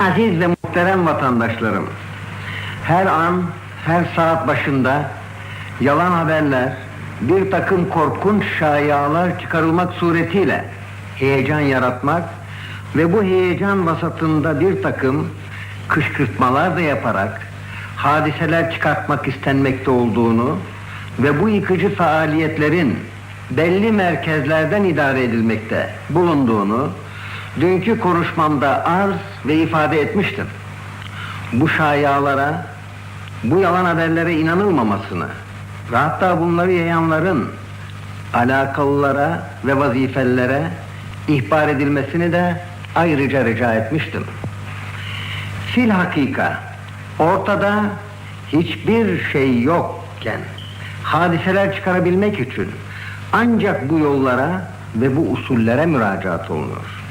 Aziz ve muhterem vatandaşlarım, her an, her saat başında yalan haberler, bir takım korkunç şayialar çıkarılmak suretiyle heyecan yaratmak ve bu heyecan vasatında bir takım kışkırtmalar da yaparak hadiseler çıkartmak istenmekte olduğunu ve bu yıkıcı faaliyetlerin belli merkezlerden idare edilmekte bulunduğunu dünkü konuşmamda arz ve ifade etmiştim. Bu şayialara, bu yalan haberlere inanılmamasını ve hatta bunları yayanların alakalılara ve vazifelere ihbar edilmesini de ayrıca rica etmiştim. Fil hakika ortada hiçbir şey yokken hadiseler çıkarabilmek için ancak bu yollara ve bu usullere müracaat olunur.